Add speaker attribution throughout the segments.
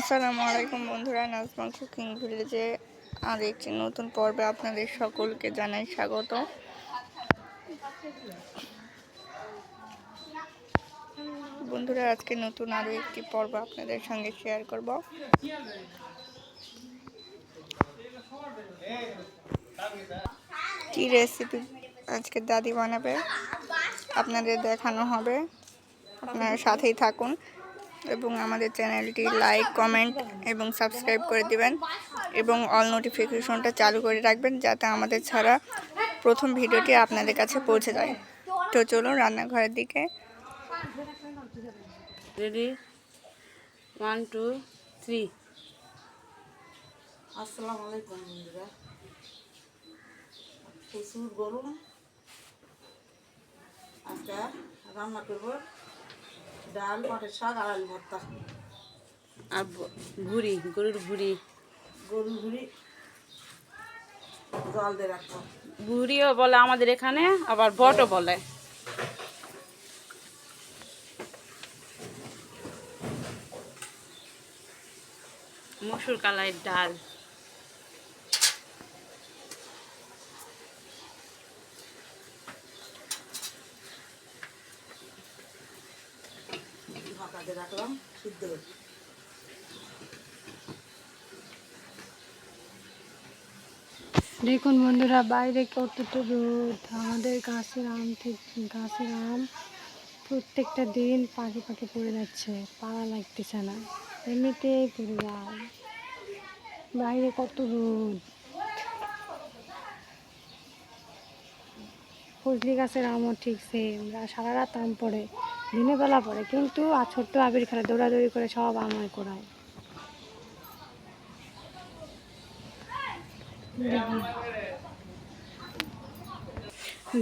Speaker 1: আসসালামু আলাইকুম বন্ধুরা নাজমা কুকিং ভিলেজে আর একটি নতুন পর্বে আপনাদের সকলকে জানাই স্বাগত। বন্ধুরা, আজকে নতুন আরও একটি পর্ব আপনাদের সঙ্গে শেয়ার করব। কি রেসিপি আজকে দাদি বানাবে, আপনাদের দেখানো হবে। আপনারা সাথেই থাকুন। এবং আমাদের চ্যানেলটি লাইক কমেন্ট এবং সাবস্ক্রাইব করে দিবেন এবং অল নোটিফিকেশনটা চালু করে রাখবেন যাতে আমাদের ছাড়া প্রথম ভিডিওটি আপনাদের কাছে পৌঁছে যায়। তো চলুন রান্নাঘরের দিকে।
Speaker 2: রেডি ওয়ান টু থ্রি
Speaker 3: আসসালামু আলাইকুম বন্ধুরা। প্রচুর গরম আজকে রান্না করব। ডাল মাঠের শাক আর আলু ভর্তা।
Speaker 2: আর ভুড়ি গরুর ভুড়ি
Speaker 3: গরু ঘুরি জল দিয়ে রাখব।
Speaker 2: ভুড়িও বলে আমাদের এখানে আবার বটও বলে। মসুর কালাই ডাল
Speaker 3: ঢাকা দিয়ে রাখলাম সিদ্ধ।
Speaker 4: দেখুন বন্ধুরা, বাইরে কতটা রোদ। আমাদের গাছের আম থেকে গাছের আম প্রত্যেকটা দিন পাখি পাখি পড়ে যাচ্ছে পাড়া লাগতেছে না। এমনিতেই পড়ে যায়। বাইরে কত রোদ। ফজলি গাছের আমও ঠিক সেম সারা রাত আম পড়ে। দিনের বেলা পড়ে, কিন্তু আর ছোট্ট আবির খেলা দৌড়াদৌড়ি করে সব আমায় করায়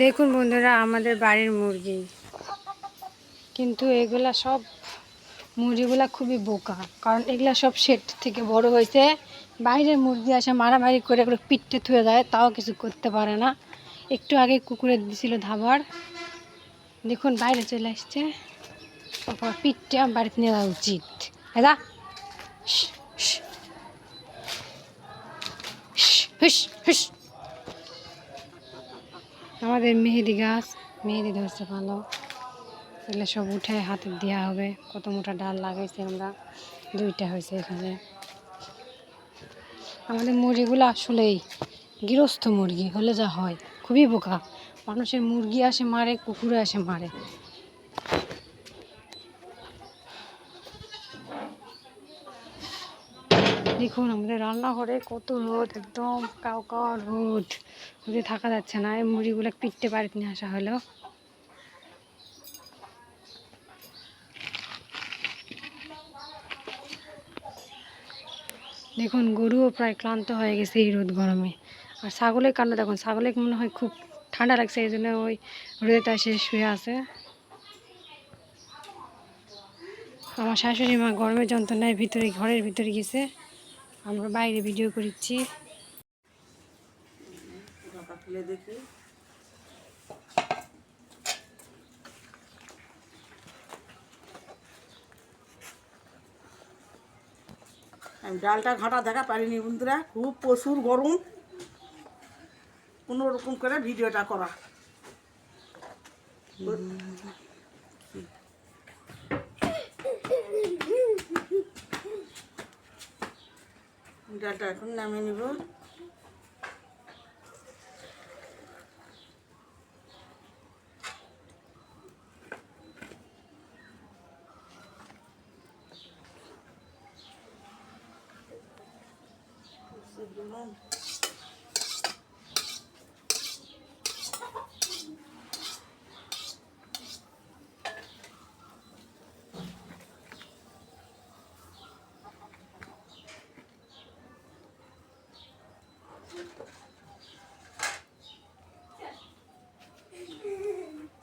Speaker 4: দেখুন বন্ধুরা, আমাদের বাড়ির মুরগি। কিন্তু এগুলা সব মুরগিগুলা খুবই বোকা, কারণ এগুলা সব শেড থেকে বড় হয়েছে। বাইরের মুরগি আসে মারামারি করে এগুলো পিঠতে থুয়ে দেয়, তাও কিছু করতে পারে না। একটু আগে কুকুরে দিছিল ধাবার। দেখুন, বাইরে চলে আসছে। তারপর পিঠটা বাড়িতে নেওয়া উচিত। হুস আমাদের মেহেদি গাছ। মেহেদি ধরছে ভালো। এগুলো সব উঠে হাতে দেওয়া হবে। কত মোটা ডাল লাগাইছি আমরা। দুইটা হয়েছে এখানে। আমাদের মুরগিগুলো আসলেই গৃহস্থ মুরগি, হলে যা হয়। খুবই বোকা। মানুষের মুরগি আসে, মারে, কুকুরে আসে, মারে। দেখুন, আমাদের রান্নাঘরে কত রোদ, একদম কাউ কাউ রোদ। রোদে থাকা যাচ্ছে না, এই মুড়িগুলো পিটতে বাড়িতে নিয়ে আসা হলো। দেখুন, গরুও প্রায় ক্লান্ত হয়ে গেছে এই রোদ গরমে। আর ছাগলের কান্না দেখুন ছাগলের মনে হয় খুব ঠান্ডা লাগছে, এই জন্য ওই রোদেটা এসে শুয়ে আছে। আমার শাশুড়ি মা গরমের যন্ত্রণায় ভিতরে, ঘরের ভিতরে গেছে। আমরা বাইরে ভিডিও করছি।
Speaker 3: আমি ডালটা ঘাটা দেখা পারিনি বন্ধুরা, খুব প্রচুর গরম। কোনো রকম করে ভিডিওটা করা। ডালটা এখন নামিয়ে নিব।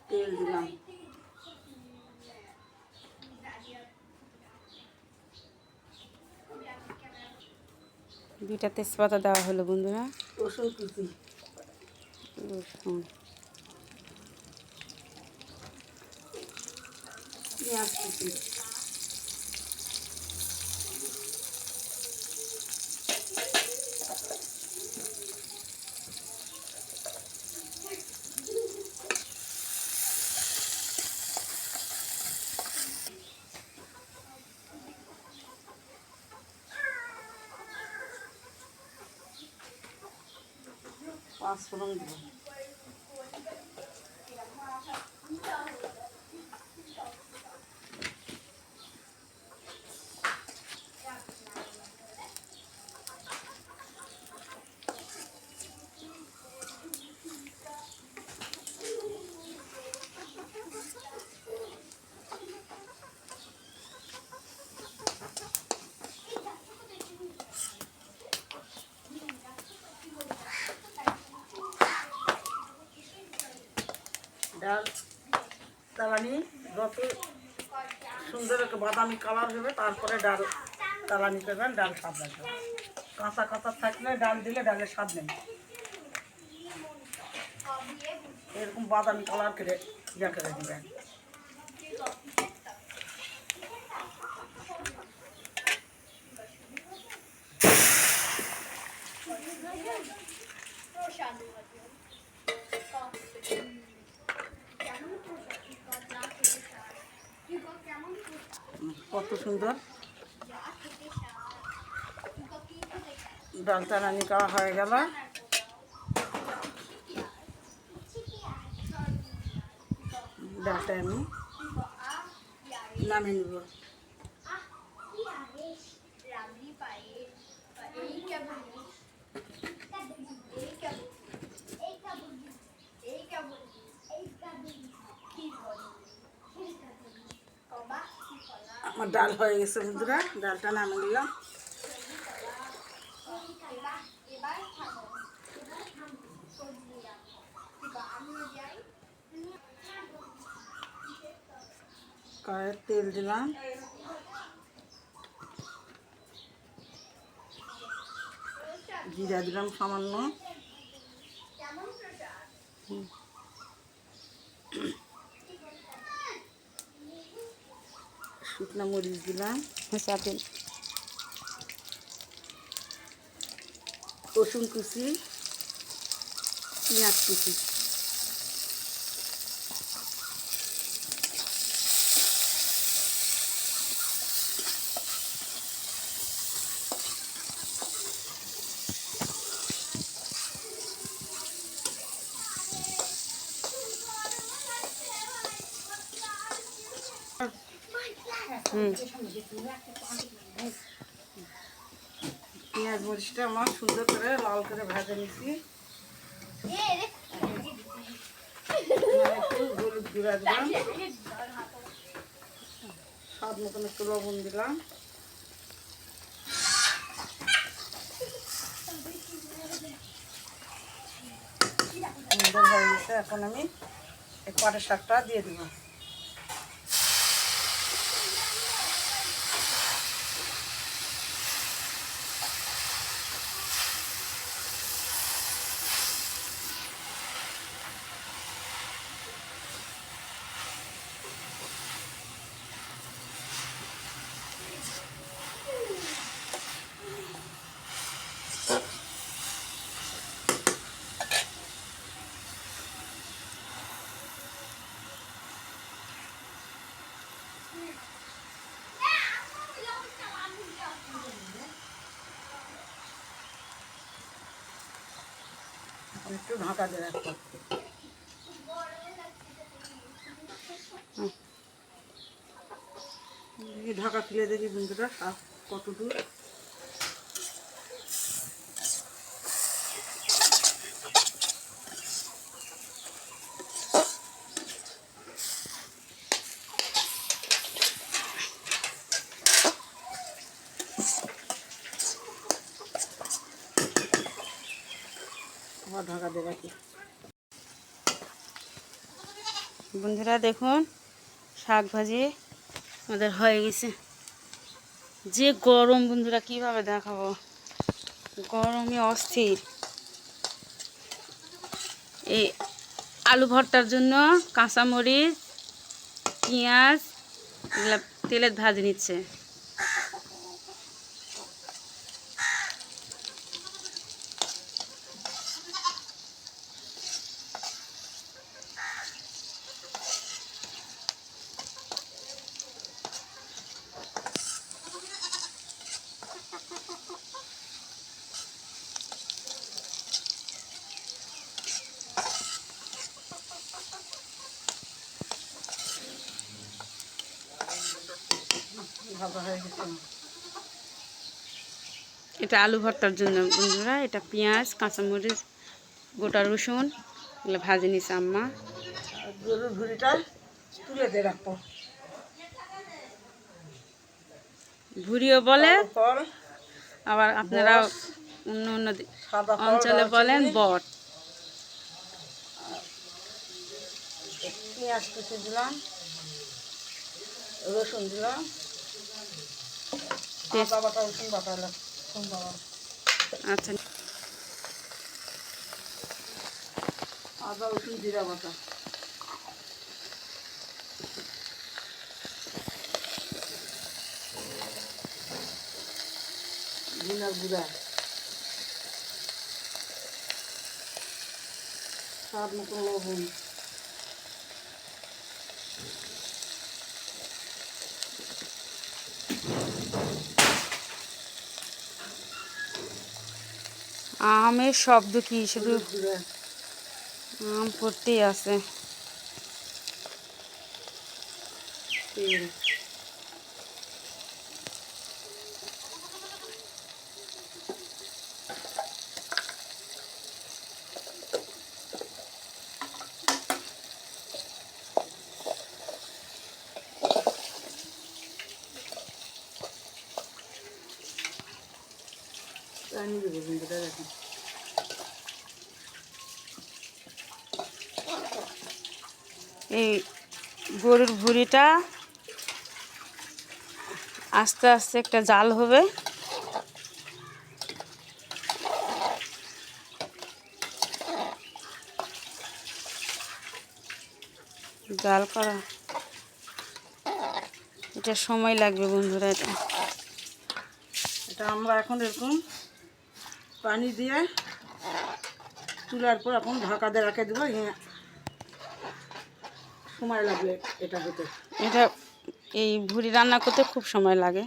Speaker 3: তেল দিলাম
Speaker 2: দুইটা তেজপাতা দেওয়া হলো বন্ধুরা।
Speaker 3: রসুন কুচি।
Speaker 2: রসুন।
Speaker 3: পেঁয়াজ কুচি। পাঁচ ফোড়ন দিব ডাল তালানি যত সুন্দর বাদামি কালার হবে, তারপরে ডাল তালানি করবেন, ডাল স্বাদ লাগবে। কাঁচা কাঁচা থাকলে ডাল দিলে ডালের স্বাদ নেই। এরকম বাদামি কালার করে ইয়া করে দিবেন। কত সুন্দর। ডালটা রানি খাওয়া হয়ে গেল। ডালটা আমি নামিয়ে নেব। আমার ডাল হয়ে গেছে বন্ধুরা ডালটা নামিয়ে নিলাম। কড়াইয়ে তেল দিলাম। জিরা দিলাম সামান্য। শুকনো মরিচ দিলাম
Speaker 2: হিসাবে।
Speaker 3: রসুন কুচি পেঁয়াজ কুচি। পেঁয়াজ মরিচটা আমার সুন্দর করে লাল করে ভেজে নিচ্ছি। একটু দিলাম। স্বাদ মতন একটু লবণ দিলাম। সুন্দর হয়ে এখন আমি এই পাটের শাকটা দিয়ে দিব একটু ঢাকা এই ঢাকা খুলে দেখি বন্ধুরা শাক ঢাকা দিয়ে রাখি।
Speaker 2: বন্ধুরা দেখুন, শাক ভাজি আমাদের হয়ে গেছে। যে গরম বন্ধুরা, কীভাবে দেখাবো? গরমে অস্থির। এই আলু ভর্তার জন্য কাঁচামরিচ, পেঁয়াজ, এগুলা তেলে ভাজি নিচ্ছে।
Speaker 3: হয়ে গেছে।
Speaker 2: এটা আলু ভর্তার জন্য বন্ধুরা এটা পেঁয়াজ কাঁচামরিচ গোটা রসুন এগুলো ভাজে নিছে আম্মা।
Speaker 3: আর গরুর ভুড়িটা তুলে দিয়ে রাখব।
Speaker 2: ভুড়িও বলে আবার আপনারা অন্য অন্য অঞ্চলে বলেন বট।
Speaker 3: পেঁয়াজ কুচি দিলাম রসুন দিলাম।
Speaker 2: আচ্ছা।
Speaker 3: আদা জিরা বাটা জিনার গুঁড়া স্বাদ মতো লবণ।
Speaker 2: আমের শব্দ কি? শুধু আম পড়তেই আছে। এই গরুর ভুড়িটা আস্তে আস্তে একটা জাল হবে। জাল করা। এটা সময় লাগবে বন্ধুরা, এটা।
Speaker 3: এটা আমরা এখন এরকম পানি দিয়ে চুলার পর এখন ঢাকা দিয়ে রেখে দেবো। সময় লাগবে এটা হতে
Speaker 2: এটা এই ভুড়ি রান্না করতে খুব সময় লাগে।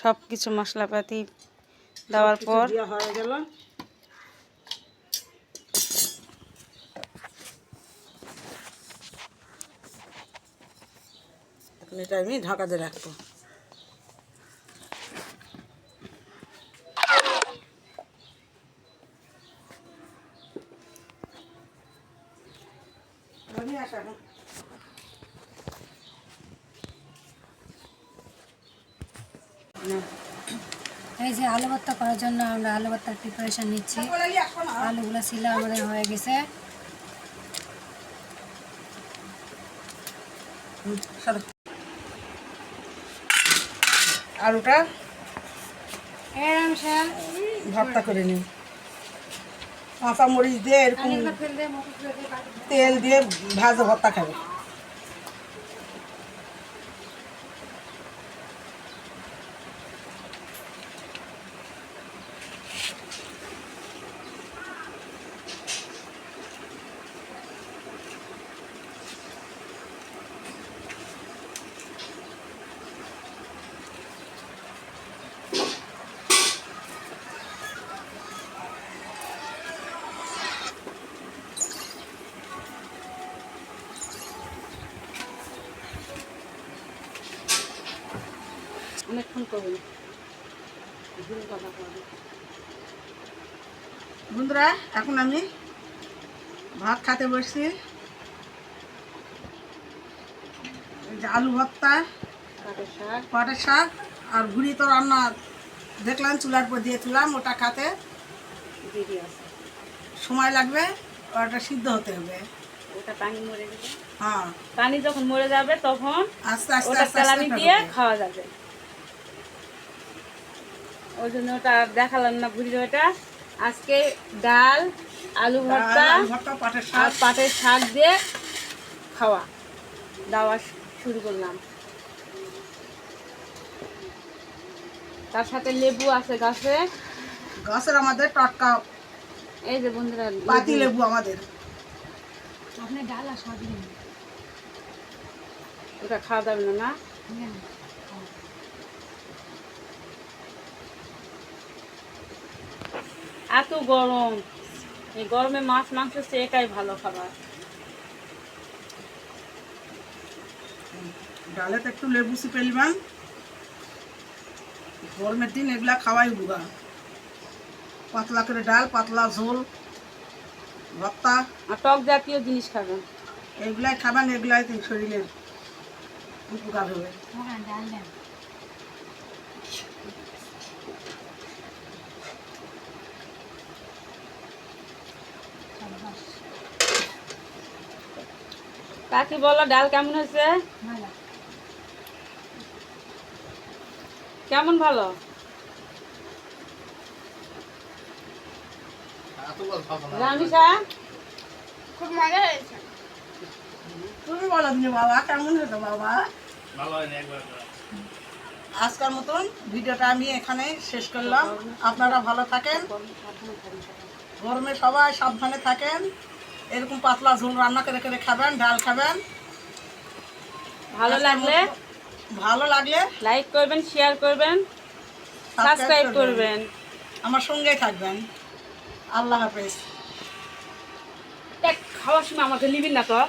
Speaker 2: সব কিছু মশলাপাতি দেওয়ার পর
Speaker 3: হয়ে গেল। এখন এটা আমি ঢাকা দিয়ে রাখব।
Speaker 4: এই যে আলু ভর্তা করার জন্য আমরা আলু ভর্তার প্রিপারেশন নিচ্ছি। আলুগুলো ছিল আমাদের হয়ে গেছে।
Speaker 3: আলুটা ভর্তা করে নিই কাঁচা মরিচ দিয়ে এরকম। তেল দিয়ে ভাজা ভর্তা খাবে
Speaker 2: করবেন
Speaker 3: বন্ধুরা এখন আমি ভাত খেতে বসছি। আলু ভর্তা পাটের শাক। আর ঘুড়ি তো রান্না দেখলাম চুলার পর দিয়েছিলাম ওটা খাতে। সময় লাগবে ওটা সিদ্ধ হতে হবে।
Speaker 2: ওটা পানি মরে যাবে।
Speaker 3: হ্যাঁ।
Speaker 2: পানি যখন মরে যাবে তখন
Speaker 3: আস্তে আস্তে আস্তে
Speaker 2: দিয়ে খাওয়া যাবে। ওই জন্য ওটা আর দেখালাম না ভুড়ি ওটা? আজকে ডাল আলু ভর্তা
Speaker 3: পাটের
Speaker 2: আর
Speaker 3: শাক
Speaker 2: পাটের শাক দিয়ে খাওয়া। দাওয়া শুরু করলাম। তার সাথে লেবু আছে গাছে।
Speaker 3: গাছের আমাদের টাটকা
Speaker 2: এই যে বন্ধুরা
Speaker 3: পাতি
Speaker 2: লেবু।
Speaker 3: লেবু আমাদের
Speaker 4: আপনি ডাল আর সব
Speaker 2: ওটা খাওয়া যাবে না? না। এত গরম। এই গরমে মাছ মাংস এটাই ভালো খাবার।
Speaker 3: ডালেতে একটু লেবু চিপে নেবেন গরমের দিন এগুলা খাওয়াই বুগা পাতলা করে ডাল পাতলা ঝোল ভর্তা।
Speaker 2: আর টক জাতীয় জিনিস খাবেন।
Speaker 3: এগুলাই খাবেন এগুলাই তো শরীরের উপকার হবে।
Speaker 2: কাকি বলো ডাল কেমন হয়েছে? কেমন ভালো? রামিসা
Speaker 1: খুব মজা হয়েছে।
Speaker 3: তুমি বলো বাবা কেমন হতো বাবা? আজকের মতন ভিডিওটা আমি এখানে শেষ করলাম। আপনারা ভালো থাকেন। গরমে সবাই সাবধানে থাকেন। এরকম পাতলা ঝোল রান্না করে করে খাবেন ডাল খাবেন।
Speaker 2: ভালো লাগলে
Speaker 3: ভালো লাগলে
Speaker 2: লাইক করবেন শেয়ার করবেন সাবস্ক্রাইব করবেন।
Speaker 3: আমার সঙ্গেই থাকবেন। আল্লাহ হাফেজ।
Speaker 2: এক খাওয়ার সময় আমাকে নিবি না তো।